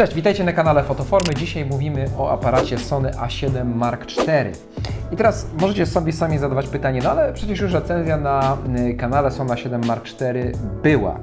Cześć, witajcie na kanale Fotoformy. Dzisiaj mówimy o aparacie Sony A7 Mark IV. I teraz możecie sobie sami zadawać pytanie, no ale przecież już recenzja na y, kanale Sony A7 Mark IV była.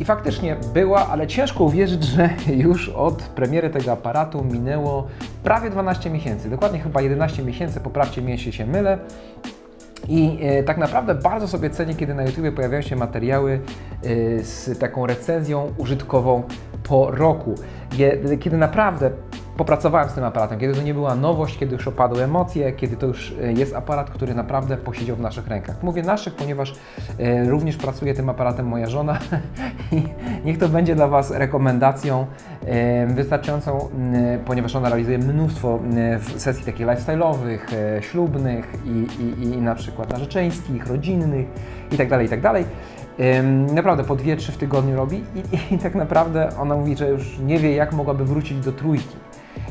I faktycznie była, ale ciężko uwierzyć, że już od premiery tego aparatu minęło prawie 12 miesięcy. Dokładnie chyba 11 miesięcy, poprawcie mnie, jeśli się mylę. I e, tak naprawdę bardzo sobie cenię, kiedy na YouTube pojawiają się materiały e, z taką recenzją użytkową po roku, Kie- kiedy naprawdę popracowałem z tym aparatem, kiedy to nie była nowość, kiedy już opadły emocje, kiedy to już e, jest aparat, który naprawdę posiedział w naszych rękach. Mówię naszych, ponieważ e, również pracuje tym aparatem moja żona i niech to będzie dla Was rekomendacją e, wystarczającą, ponieważ ona realizuje mnóstwo sesji takich lifestyle'owych, ślubnych i, i, i na przykład narzeczeńskich, rodzinnych itd. itd. Ym, Naprawdę po dwie, trzy w tygodniu robi i, i tak naprawdę ona mówi, że już nie wie jak mogłaby wrócić do trójki.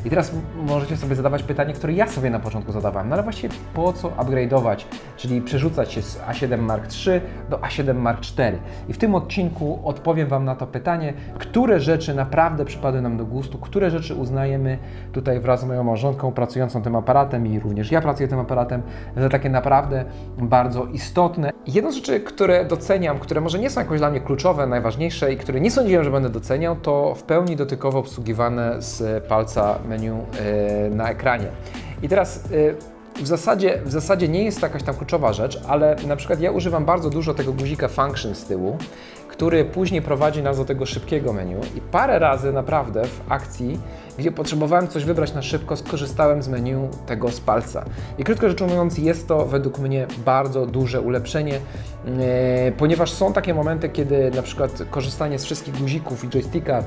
I teraz możecie sobie zadawać pytanie, które ja sobie na początku zadawałem, no ale właściwie po co upgrade'ować, czyli przerzucać się z A7 Mark III do A7 Mark IV. I w tym odcinku odpowiem Wam na to pytanie, które rzeczy naprawdę przypadły nam do gustu, które rzeczy uznajemy tutaj wraz z moją małżonką pracującą tym aparatem i również ja pracuję tym aparatem za takie naprawdę bardzo istotne. Jedną z rzeczy, które doceniam, które może nie są jakoś dla mnie kluczowe, najważniejsze i które nie sądziłem, że będę doceniał, to w pełni dotykowo obsługiwane z palca menu e, na ekranie. I teraz e, w zasadzie, w zasadzie nie jest to jakaś tam kluczowa rzecz, ale na przykład ja używam bardzo dużo tego guzika function z tyłu, który później prowadzi nas do tego szybkiego menu i parę razy naprawdę w akcji, gdzie potrzebowałem coś wybrać na szybko, skorzystałem z menu tego z palca. I krótko rzecz ujmując, jest to według mnie bardzo duże ulepszenie, e, ponieważ są takie momenty, kiedy na przykład korzystanie z wszystkich guzików i joysticka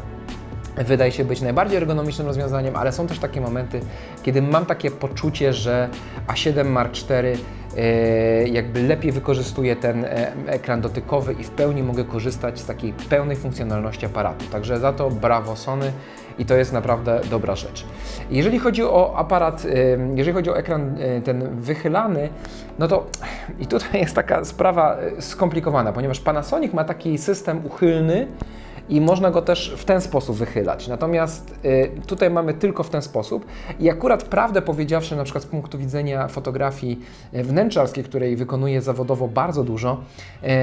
wydaje się być najbardziej ergonomicznym rozwiązaniem, ale są też takie momenty, kiedy mam takie poczucie, że A7 Mark IV e, jakby lepiej wykorzystuje ten e, ekran dotykowy i w pełni mogę korzystać z takiej pełnej funkcjonalności aparatu. Także za to brawo Sony i to jest naprawdę dobra rzecz. Jeżeli chodzi o aparat, e, jeżeli chodzi o ekran ten wychylany, no to i tutaj jest taka sprawa skomplikowana, ponieważ Panasonic ma taki system uchylny, i można go też w ten sposób wychylać. Natomiast y, tutaj mamy tylko w ten sposób i akurat prawdę powiedziawszy, na przykład z punktu widzenia fotografii y, wnętrzarskiej, której wykonuję zawodowo bardzo dużo,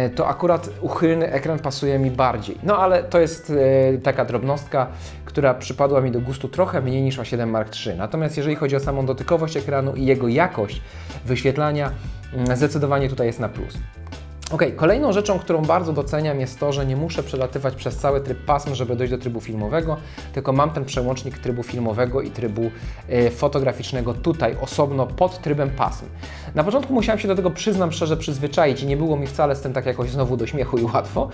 y, to akurat uchylny ekran pasuje mi bardziej. No ale to jest taka drobnostka, która przypadła mi do gustu trochę mniej niż A7 Mark III. Natomiast jeżeli chodzi o samą dotykowość ekranu i jego jakość wyświetlania, y, zdecydowanie tutaj jest na plus. Ok, kolejną rzeczą, którą bardzo doceniam jest to, że nie muszę przelatywać przez cały tryb pasm, żeby dojść do trybu filmowego, tylko mam ten przełącznik trybu filmowego i trybu e, fotograficznego tutaj, osobno pod trybem pasm. Na początku musiałem się do tego, przyznam szczerze, przyzwyczaić i nie było mi wcale z tym tak jakoś znowu do śmiechu i łatwo,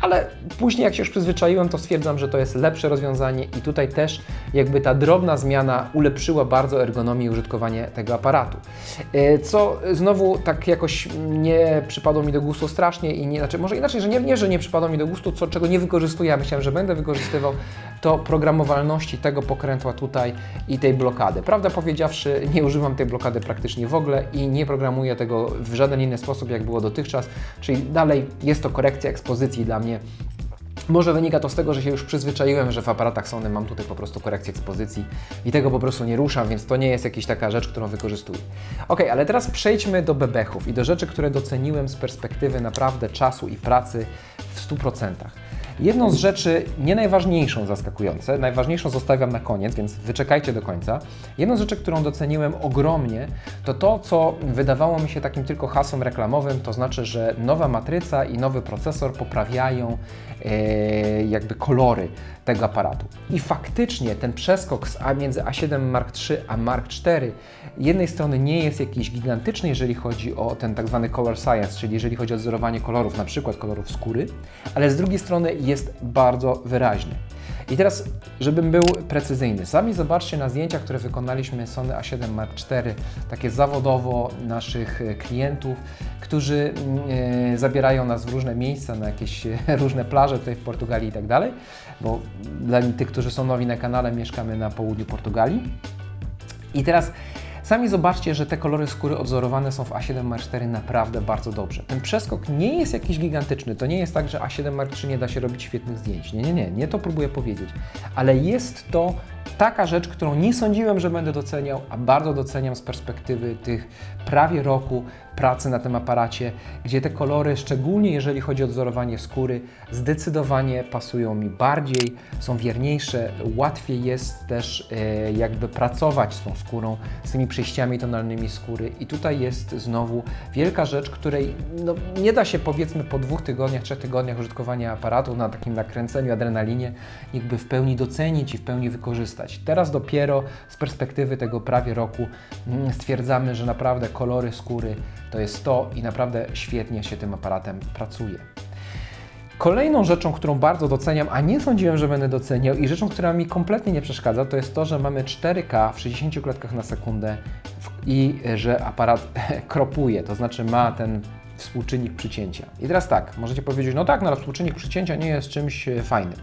ale później jak się już przyzwyczaiłem, to stwierdzam, że to jest lepsze rozwiązanie i tutaj też jakby ta drobna zmiana ulepszyła bardzo ergonomię i użytkowanie tego aparatu. E, Co znowu tak jakoś nie przypadło mi do gustu strasznie i nie, znaczy może inaczej, że nie, nie, że nie przypadło mi do gustu, co, czego nie wykorzystuję, a myślałem, że będę wykorzystywał, to programowalności tego pokrętła tutaj i tej blokady. Prawda powiedziawszy, nie używam tej blokady praktycznie w ogóle i nie programuję tego w żaden inny sposób, jak było dotychczas, czyli dalej jest to korekcja ekspozycji dla mnie może wynika to z tego, że się już przyzwyczaiłem, że w aparatach Sony mam tutaj po prostu korekcję ekspozycji i tego po prostu nie ruszam, więc to nie jest jakaś taka rzecz, którą wykorzystuję. Ok, ale teraz przejdźmy do bebechów i do rzeczy, które doceniłem z perspektywy naprawdę czasu i pracy w 100%. Jedną z rzeczy, nie najważniejszą zaskakujące, najważniejszą zostawiam na koniec, więc wyczekajcie do końca. Jedną z rzeczy, którą doceniłem ogromnie, to to, co wydawało mi się takim tylko hasłem reklamowym, to znaczy, że nowa matryca i nowy procesor poprawiają e, jakby kolory tego aparatu. I faktycznie ten przeskok z między A7 Mark III a Mark IV jednej strony nie jest jakiś gigantyczny, jeżeli chodzi o ten tak zwany color science, czyli jeżeli chodzi o wzorowanie kolorów, na przykład kolorów skóry, ale z drugiej strony jest bardzo wyraźny. I teraz, żebym był precyzyjny, sami zobaczcie na zdjęciach, które wykonaliśmy Sony A7 Mark IV, takie zawodowo naszych e, klientów, którzy mm, e, zabierają nas w różne miejsca, na jakieś e, różne plaże tutaj w Portugalii i tak dalej, bo dla tych, którzy są nowi na kanale, mieszkamy na południu Portugalii. I teraz Sami zobaczcie, że te kolory skóry odzorowane są w A7 Mark IV naprawdę bardzo dobrze. Ten przeskok nie jest jakiś gigantyczny. To nie jest tak, że A7 Mark III nie da się robić świetnych zdjęć. Nie, nie, nie, nie to próbuję powiedzieć. Ale jest to taka rzecz, którą nie sądziłem, że będę doceniał, a bardzo doceniam z perspektywy tych prawie roku pracy na tym aparacie, gdzie te kolory, szczególnie jeżeli chodzi o odzorowanie skóry, zdecydowanie pasują mi bardziej, są wierniejsze, łatwiej jest też e, jakby pracować z tą skórą, z tymi przejściami tonalnymi skóry i tutaj jest znowu wielka rzecz, której no, nie da się powiedzmy po dwóch tygodniach, trzech tygodniach użytkowania aparatu na takim nakręceniu, adrenalinie, jakby w pełni docenić i w pełni wykorzystać. Teraz dopiero z perspektywy tego prawie roku mm, stwierdzamy, że naprawdę kolory skóry to jest to i naprawdę świetnie się tym aparatem pracuje. Kolejną rzeczą, którą bardzo doceniam, a nie sądziłem, że będę doceniał i rzeczą, która mi kompletnie nie przeszkadza, to jest to, że mamy 4K w 60 klatkach na sekundę i że aparat kropuje, to znaczy ma ten współczynnik przycięcia. I teraz tak, możecie powiedzieć, no tak, no ale współczynnik przycięcia nie jest czymś e, fajnym.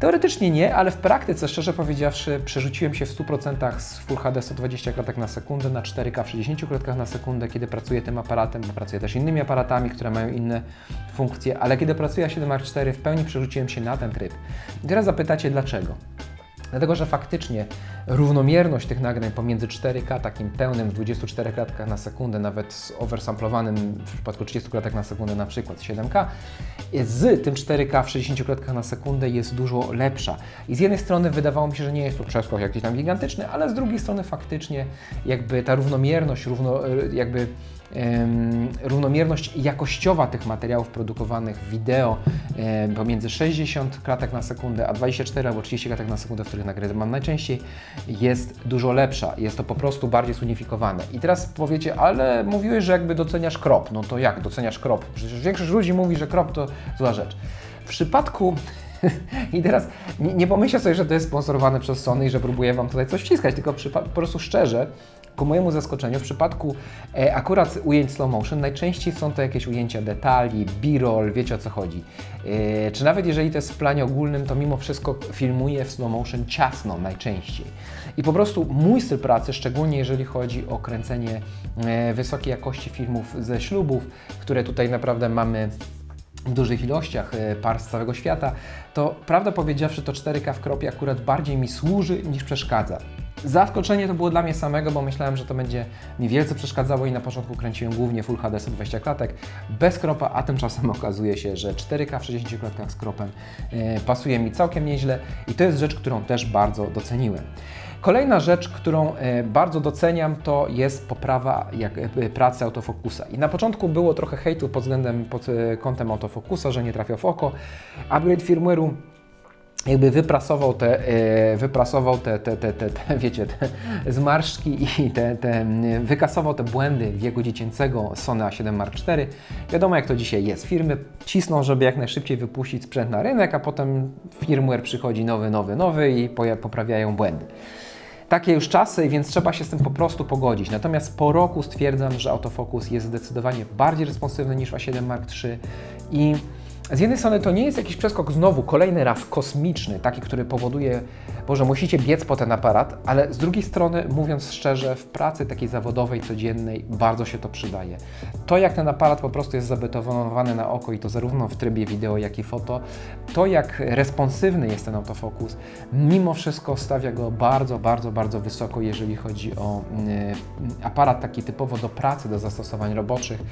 Teoretycznie nie, ale w praktyce, szczerze powiedziawszy, przerzuciłem się w 100% z Full HD 120 klatek na sekundę na 4K w 60 klatkach na sekundę, kiedy pracuję tym aparatem, bo pracuję też innymi aparatami, które mają inne funkcje, ale kiedy pracuję 7 Mark 4 w pełni przerzuciłem się na ten tryb. I teraz zapytacie dlaczego? Dlatego, że faktycznie równomierność tych nagrań pomiędzy 4K, takim pełnym w 24 klatkach na sekundę, nawet z oversamplowanym w przypadku 30 klatek na sekundę, na przykład 7K, z tym 4K w 60 klatkach na sekundę jest dużo lepsza. I z jednej strony wydawało mi się, że nie jest to przeskok jakiś tam gigantyczny, ale z drugiej strony faktycznie jakby ta równomierność, równo, jakby równomierność jakościowa tych materiałów produkowanych wideo pomiędzy 60 klatek na sekundę a 24 albo 30 klatek na sekundę, w których nagrywam najczęściej, jest dużo lepsza. Jest to po prostu bardziej zunifikowane. I teraz powiecie, ale mówiłeś, że jakby doceniasz krop. No to jak doceniasz krop? Przecież większość ludzi mówi, że krop to zła rzecz. W przypadku i teraz nie, nie pomyślcie sobie, że to jest sponsorowane przez Sony i że próbuję Wam tutaj coś wciskać, tylko po prostu szczerze, ku mojemu zaskoczeniu, w przypadku e, akurat ujęć slow motion, najczęściej są to jakieś ujęcia detali, b-roll, wiecie o co chodzi. E, czy nawet jeżeli to jest w planie ogólnym, to mimo wszystko filmuję w slow motion ciasno najczęściej. I po prostu mój styl pracy, szczególnie jeżeli chodzi o kręcenie e, wysokiej jakości filmów ze ślubów, które tutaj naprawdę mamy w dużych ilościach e, par z całego świata, to prawdę powiedziawszy to 4K w kropie akurat bardziej mi służy niż przeszkadza. Zaskoczenie to było dla mnie samego, bo myślałem, że to będzie mi wielce przeszkadzało i na początku kręciłem głównie Full HD 120 klatek bez kropa, a tymczasem okazuje się, że 4K w 60 klatkach z kropem yy, pasuje mi całkiem nieźle i to jest rzecz, którą też bardzo doceniłem. Kolejna rzecz, którą e, bardzo doceniam, to jest poprawa jak, e, pracy autofokusa. I na początku było trochę hejtu pod względem, pod kątem autofokusa, że nie trafiał w oko. Upgrade firmware'u jakby wyprasował te, e, wyprasował te, te, te, te, te wiecie, te zmarszczki i te, te, wykasował te błędy wieku dziecięcego Sony A7 Mark IV. Wiadomo jak to dzisiaj jest. Firmy cisną, żeby jak najszybciej wypuścić sprzęt na rynek, a potem firmware przychodzi nowy, nowy, nowy i poprawiają błędy. Takie już czasy, więc trzeba się z tym po prostu pogodzić. Natomiast po roku stwierdzam, że autofokus jest zdecydowanie bardziej responsywny niż A7 Mark III i z jednej strony to nie jest jakiś przeskok znowu, kolejny raz kosmiczny, taki, który powoduje, że musicie biec po ten aparat, ale z drugiej strony, mówiąc szczerze, w pracy takiej zawodowej, codziennej bardzo się to przydaje. To, jak ten aparat po prostu jest zabetonowany na oko i to zarówno w trybie wideo, jak i foto, to jak responsywny jest ten autofokus, mimo wszystko stawia go bardzo, bardzo, bardzo wysoko, jeżeli chodzi o y, aparat taki typowo do pracy, do zastosowań roboczych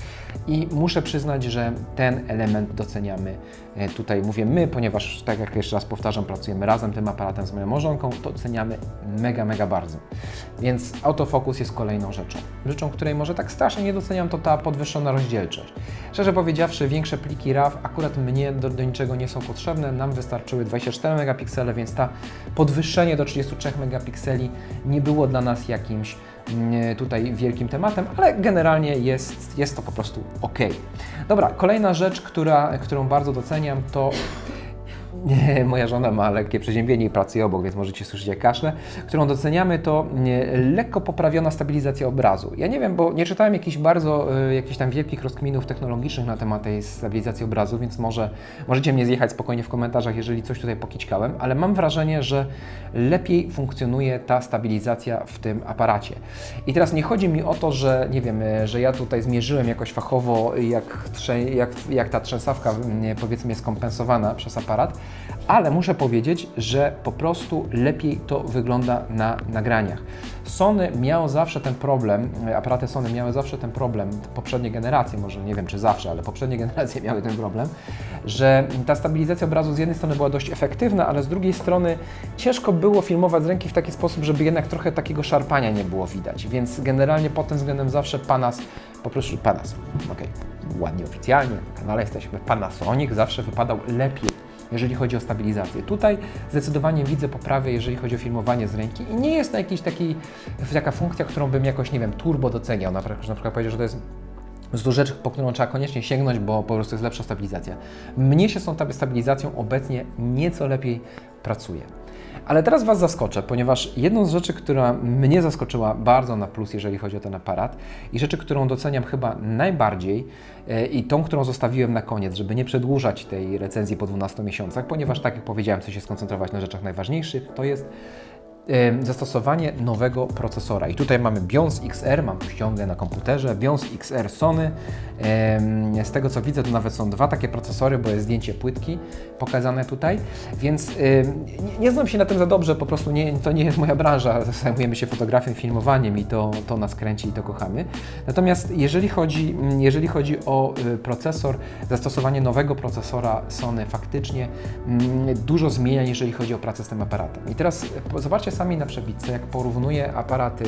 i muszę przyznać, że ten element doceniamy my. E, tutaj mówię my, ponieważ tak jak jeszcze raz powtarzam, pracujemy razem tym aparatem z moją małżonką, to doceniamy mega, mega bardzo. Więc autofokus jest kolejną rzeczą. Rzeczą, której może tak strasznie nie doceniam, to ta podwyższona rozdzielczość. Szczerze powiedziawszy, większe pliki RAW akurat mnie do, do niczego nie są potrzebne. Nam wystarczyły 24 megapiksele, więc ta podwyższenie do 33 megapikseli nie było dla nas jakimś tutaj wielkim tematem, ale generalnie jest, jest to po prostu ok. Dobra, kolejna rzecz, która, którą bardzo doceniam, to moja żona ma lekkie przeziębienie i pracuje obok, więc możecie słyszeć jak kaszle, którą doceniamy to e, lekko poprawiona stabilizacja obrazu. Ja nie wiem, bo nie czytałem jakichś bardzo, e, jakichś tam wielkich rozkminów technologicznych na temat tej stabilizacji obrazu, więc może możecie mnie zjechać spokojnie w komentarzach, jeżeli coś tutaj pokićkałem, ale mam wrażenie, że lepiej funkcjonuje ta stabilizacja w tym aparacie. I teraz nie chodzi mi o to, że nie wiem, e, że ja tutaj zmierzyłem jakoś fachowo, jak, jak, jak ta trzęsawka mm, powiedzmy jest kompensowana przez aparat, ale muszę powiedzieć, że po prostu lepiej to wygląda na nagraniach. Sony miało zawsze ten problem, e, aparaty Sony miały zawsze ten problem, poprzednie generacje, może nie wiem czy zawsze, ale poprzednie generacje miały ten problem, że ta stabilizacja obrazu z jednej strony była dość efektywna, ale z drugiej strony ciężko było filmować z ręki w taki sposób, żeby jednak trochę takiego szarpania nie było widać. Więc generalnie pod tym względem zawsze Panas, po prostu Panas, okej, ładnie oficjalnie, na kanale jesteśmy, Panasonic zawsze wypadał lepiej jeżeli chodzi o stabilizację. Tutaj zdecydowanie widzę poprawę, jeżeli chodzi o filmowanie z ręki i nie jest to jakiś taki, taka funkcja, którą bym jakoś, nie wiem, turbo doceniał, na przykład, na przykład powiedział, że to jest to rzecz, po którą trzeba koniecznie sięgnąć, bo po prostu jest lepsza stabilizacja. Mnie się z tą stabilizacją obecnie nieco lepiej pracuje. Ale teraz Was zaskoczę, ponieważ jedną z rzeczy, która mnie zaskoczyła bardzo na plus, jeżeli chodzi o ten aparat, i rzeczy, którą doceniam chyba najbardziej, e, i tą, którą zostawiłem na koniec, żeby nie przedłużać tej recenzji po 12 miesiącach, ponieważ, tak jak powiedziałem, chcę się skoncentrować na rzeczach najważniejszych, to jest zastosowanie nowego procesora. I tutaj mamy BIOS XR, mam ściągę na komputerze, BIOS XR Sony. Z tego co widzę, to nawet są dwa takie procesory, bo jest zdjęcie płytki pokazane tutaj, więc nie znam się na tym za dobrze, po prostu nie, to nie jest moja branża, zajmujemy się fotografią, filmowaniem i to, to nas kręci i to kochamy. Natomiast jeżeli chodzi, jeżeli chodzi o y, procesor, zastosowanie nowego procesora Sony faktycznie mm, dużo zmienia, jeżeli chodzi o pracę z tym aparatem. I teraz zobaczcie sami na przebitce, jak porównuję aparaty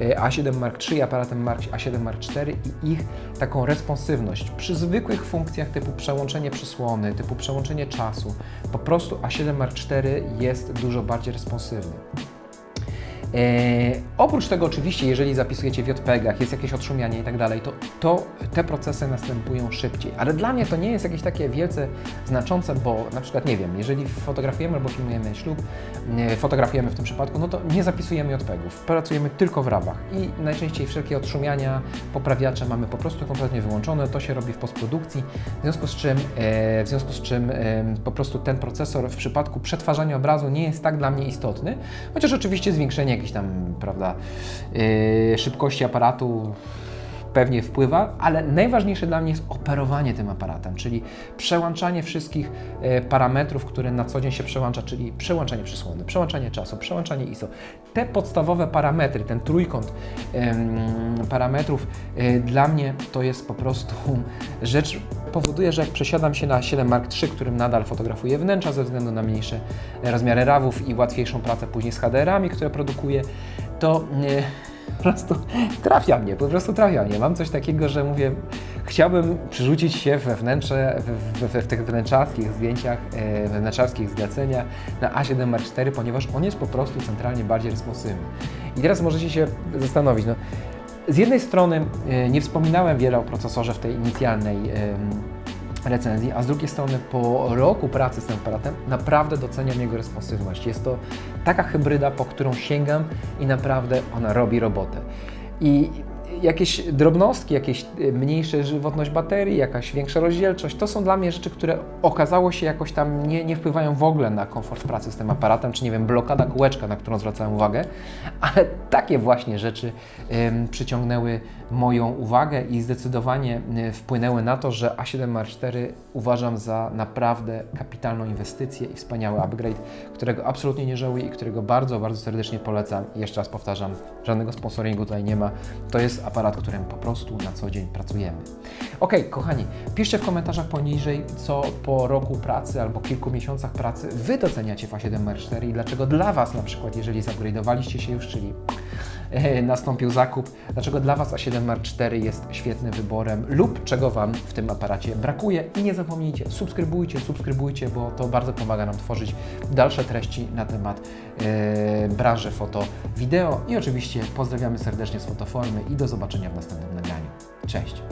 y, A7 Mark III aparatem A7 Mark IV i ich taką responsywność przy zwykłych funkcjach typu przełączenie przysłony, typu przełączenie czasu, po prostu A7 Mark IV jest dużo bardziej responsywny. E, oprócz tego oczywiście, jeżeli zapisujecie w JPEG-ach, jest jakieś odszumianie i tak dalej, to, te procesy następują szybciej. Ale dla mnie to nie jest jakieś takie wielce znaczące, bo na przykład, nie wiem, jeżeli fotografujemy albo filmujemy ślub, e, fotografujemy w tym przypadku, no to nie zapisujemy JPEG-ów, pracujemy tylko w rawach i najczęściej wszelkie odszumiania, poprawiacze mamy po prostu kompletnie wyłączone, to się robi w postprodukcji, w związku z czym, e, w związku z czym po prostu ten procesor w przypadku przetwarzania obrazu nie jest tak dla mnie istotny, chociaż oczywiście zwiększenie jakiejś tam, prawda, yy, szybkości aparatu pewnie wpływa, ale najważniejsze dla mnie jest operowanie tym aparatem, czyli przełączanie wszystkich e, parametrów, które na co dzień się przełącza, czyli przełączanie przysłony, przełączanie czasu, przełączanie ISO. Te podstawowe parametry, ten trójkąt parametrów e, dla mnie to jest po prostu rzecz, powoduje, że jak przesiadam się na 7 Mark III, którym nadal fotografuję wnętrza ze względu na mniejsze rozmiary rawów i łatwiejszą pracę później z HDR-ami, które produkuję, to e, po prostu trafia mnie, po prostu trafia mnie. Mam coś takiego, że mówię, chciałbym przerzucić się we wnętrze, w, w, w tych wnętrzarskich zdjęciach, e, wnętrzarskich zleceniach na A7 Mark IV, ponieważ on jest po prostu centralnie bardziej responsywny. I teraz możecie się zastanowić, no, z jednej strony e, nie wspominałem wiele o procesorze w tej inicjalnej recenzji, a z drugiej strony po roku pracy z tym aparatem naprawdę doceniam jego responsywność. Jest to taka hybryda, po którą sięgam i naprawdę ona robi robotę. I jakieś drobnostki, jakieś y, mniejsza żywotność baterii, jakaś większa rozdzielczość, to są dla mnie rzeczy, które okazało się jakoś tam nie, nie wpływają w ogóle na komfort pracy z tym aparatem, czy nie wiem, blokada kółeczka, na którą zwracałem uwagę, ale takie właśnie rzeczy ym, przyciągnęły moją uwagę i zdecydowanie y, wpłynęły na to, że A7 Mark IV uważam za naprawdę kapitalną inwestycję i wspaniały upgrade, którego absolutnie nie żałuję i którego bardzo, bardzo serdecznie polecam. I jeszcze raz powtarzam, żadnego sponsoringu tutaj nie ma. To jest aparat, którym po prostu na co dzień pracujemy. Ok, kochani, piszcie w komentarzach poniżej, co po roku pracy albo kilku miesiącach pracy Wy doceniacie w A7 Mark IV i dlaczego dla Was na przykład, jeżeli zupgrade'owaliście się już, czyli nastąpił zakup, dlaczego dla Was A7 Mark IV jest świetnym wyborem lub czego Wam w tym aparacie brakuje. I nie zapomnijcie, subskrybujcie, subskrybujcie, bo to bardzo pomaga nam tworzyć dalsze treści na temat e, branży foto, wideo i oczywiście pozdrawiamy serdecznie z Fotoformy i do zobaczenia w następnym nagraniu. Cześć!